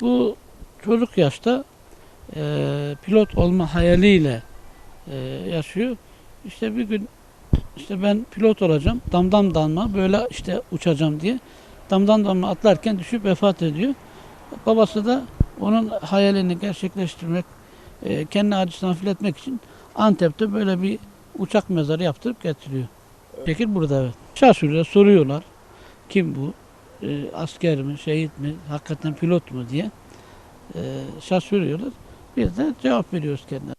Bu çocuk yaşta e, pilot olma hayaliyle e, yaşıyor. İşte bir gün işte ben pilot olacağım. Damdan damla böyle işte uçacağım diye. Damdan damla atlarken düşüp vefat ediyor. Babası da onun hayalini gerçekleştirmek, e, kendi acısını hafifletmek için Antep'te böyle bir uçak mezarı yaptırıp getiriyor. Şekil burada evet. Şaşırıyorlar, soruyorlar. Kim bu? E, asker mi, şehit mi, hakikaten pilot mu diye e, şaşırıyorlar. Biz de cevap veriyoruz kendilerine.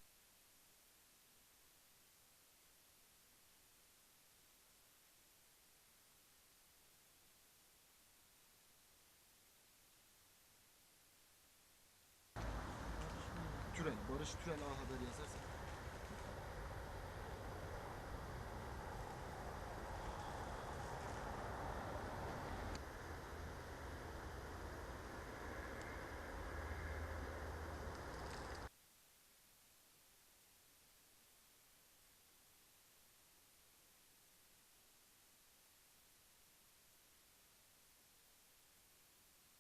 Türel, Barış Türel A Haber yazarsan.